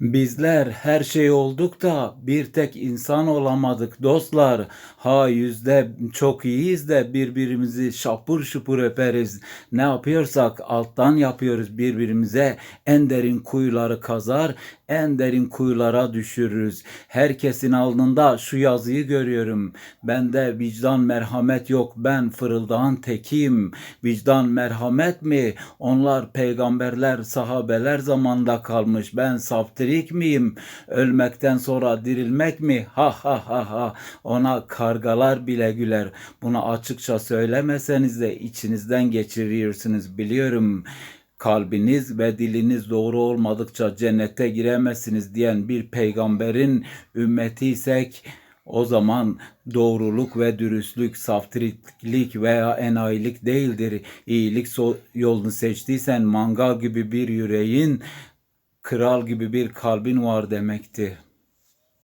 Bizler her şey olduk da bir tek insan olamadık dostlar. Ha yüzde çok iyiyiz de birbirimizi şapur şupur öperiz. Ne yapıyorsak alttan yapıyoruz birbirimize. En derin kuyuları kazar, en derin kuyulara düşürürüz. Herkesin alnında şu yazıyı görüyorum. Bende vicdan merhamet yok. Ben fırıldağın tekiyim. Vicdan merhamet mi? Onlar peygamberler, sahabeler zamanında kalmış. Ben saftirik miyim? Ölmekten sonra dirilmek mi? Ha ha ha ha. Ona kargalar bile güler. Bunu açıkça söylemeseniz de içinizden geçiriyorsunuz biliyorum kalbiniz ve diliniz doğru olmadıkça cennete giremezsiniz diyen bir peygamberin ümmetiysek o zaman doğruluk ve dürüstlük, saftiriklik veya enayilik değildir. İyilik yolunu seçtiysen mangal gibi bir yüreğin, kral gibi bir kalbin var demekti.